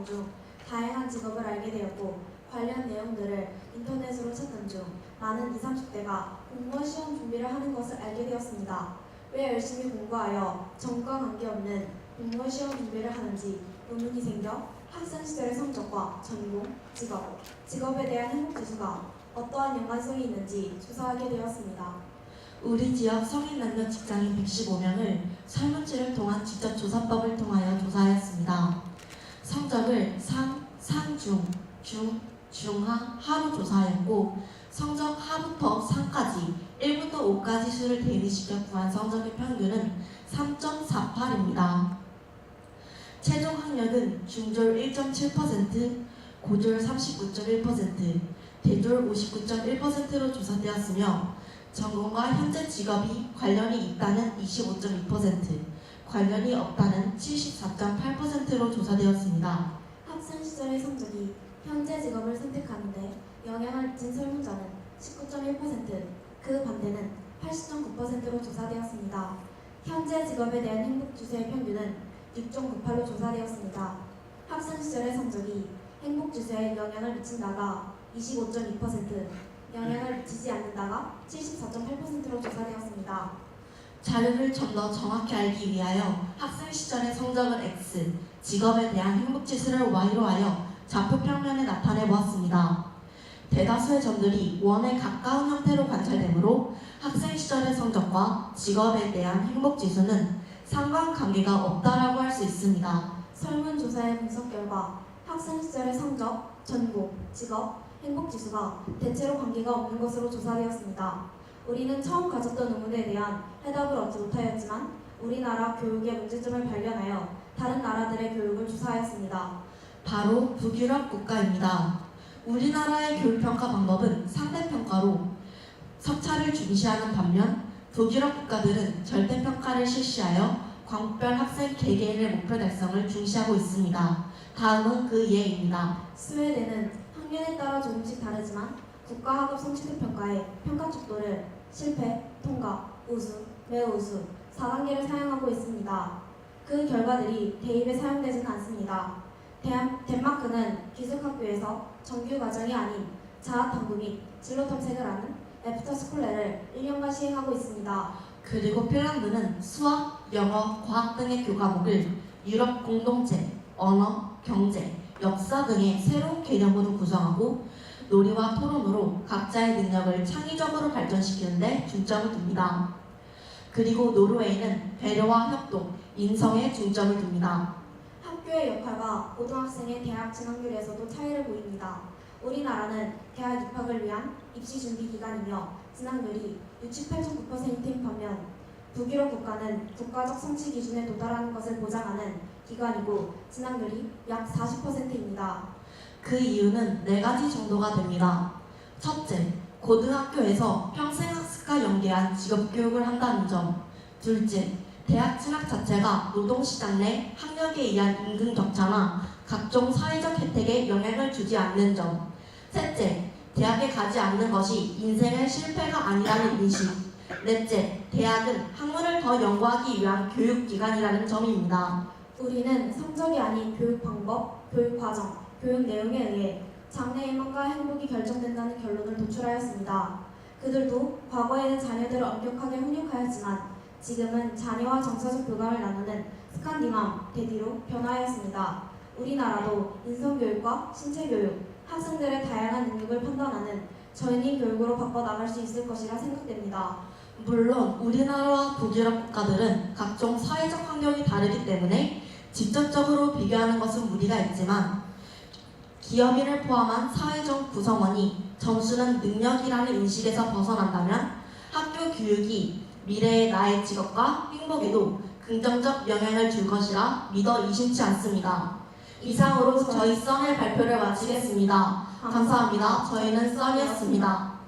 공부하는 중 다양한 직업을 알게 되었고 관련 내용들을 인터넷으로 찾는 중 많은 20, 30대가 공무원 시험 준비를 하는 것을 알게 되었습니다. 왜 열심히 공부하여 전과 관계없는 공무원 시험 준비를 하는지 의문이 생겨 학생 시절의 성적과 전공, 직업, 직업에 대한 행복 지수가 어떠한 연관성이 있는지 조사하게 되었습니다. 우리 지역 성인 남녀 직장인 115명을 설문지를 통한 직접 조사법을 통하여 조사하였습니다. 성적을 상, 상중, 중, 중하, 하로 조사하였고 성적 하부터 상까지 1부터 5까지 수를 대입시켜 구한 성적의 평균은 3.48입니다. 최종 학력은 중졸 1.7%, 고졸 39.1%, 대졸 59.1%로 조사되었으며 전공과 현재 직업이 관련이 있다는 25.2%, 관련이 없다는 74.8%로 조사되었습니다. 학생 시절의 성적이 현재 직업을 선택하는데 영향을 미친 설문자는 19.1%, 그 반대는 80.9%로 조사되었습니다. 현재 직업에 대한 행복 지수의 평균은 6.98로 조사되었습니다. 학생 시절의 성적이 행복 지수에 영향을 미친다가 25.2%, 영향을 미치지 않는다가 74.8%로 조사되었습니다. 자료를 좀 더 정확히 알기 위하여 학생 시절의 성적은 X, 직업에 대한 행복 지수를 Y로 하여 좌표 평면에 나타내 보았습니다. 대다수의 점들이 원에 가까운 형태로 관찰되므로 학생 시절의 성적과 직업에 대한 행복 지수는 상관관계가 없다라고 할 수 있습니다. 설문조사의 분석 결과 학생 시절의 성적, 전공, 직업, 행복 지수가 대체로 관계가 없는 것으로 조사되었습니다. 우리는 처음 가졌던 의문에 대한 해답을 얻지 못하였지만 우리나라 교육의 문제점을 발견하여 다른 나라들의 교육을 조사하였습니다. 바로 북유럽 국가입니다. 우리나라의 교육평가 방법은 상대평가로 석차를 중시하는 반면 북유럽 국가들은 절대평가를 실시하여 광별 학생 개개인의 목표 달성을 중시하고 있습니다. 다음은 그 예입니다. 스웨덴은 학년에 따라 조금씩 다르지만 국가학업 성취도 평가의 평가 척도를 실패, 통과, 우수, 매우 우수 4단계를 사용하고 있습니다. 그 결과들이 대입에 사용되지는 않습니다. 대한, 덴마크는 기숙학교에서 정규 과정이 아닌 자아탐구 및 진로 탐색을 하는 애프터 스쿨레를 1년간 시행하고 있습니다. 그리고 핀란드는 수학, 영어, 과학 등의 교과목을 유럽 공동체, 언어, 경제, 역사 등의 새로운 개념으로 구성하고 놀이와 토론으로 각자의 능력을 창의적으로 발전시키는 데 중점을 둡니다. 그리고 노르웨이는 배려와 협동, 인성에 중점을 둡니다. 학교의 역할과 고등학생의 대학 진학률에서도 차이를 보입니다. 우리나라는 대학 입학을 위한 입시 준비 기간이며 진학률이 68.9%인 반면 북유럽 국가는 국가적 성취 기준에 도달하는 것을 보장하는 기관이고 진학률이 약 40%입니다. 그 이유는 네 가지 정도가 됩니다. 첫째, 고등학교에서 평생 학습과 연계한 직업교육을 한다는 점. 둘째, 대학 진학 자체가 노동시장 내 학력에 의한 임금 격차나 각종 사회적 혜택에 영향을 주지 않는 점. 셋째, 대학에 가지 않는 것이 인생의 실패가 아니라는 인식. 넷째, 대학은 학문을 더 연구하기 위한 교육기관이라는 점입니다. 우리는 성적이 아닌 교육 방법, 교육 과정, 교육 내용에 의해 장래희망과 행복이 결정된다는 결론을 도출하였습니다. 그들도 과거에는 자녀들을 엄격하게 훈육하였지만 지금은 자녀와 정서적 교감을 나누는 스칸디맘, 대디로 변화하였습니다. 우리나라도 인성교육과 신체교육, 학생들의 다양한 능력을 판단하는 전인 교육으로 바꿔나갈 수 있을 것이라 생각됩니다. 물론 우리나라와 북유럽 국가들은 각종 사회적 환경이 다르기 때문에 직접적으로 비교하는 것은 무리가 있지만 기업인을 포함한 사회적 구성원이 점수는 능력이라는 인식에서 벗어난다면 학교 교육이 미래의 나의 직업과 행복에도 긍정적 영향을 줄 것이라 믿어 의심치 않습니다. 이상으로 저희 썬의 발표를 마치겠습니다. 감사합니다. 저희는 썬이었습니다.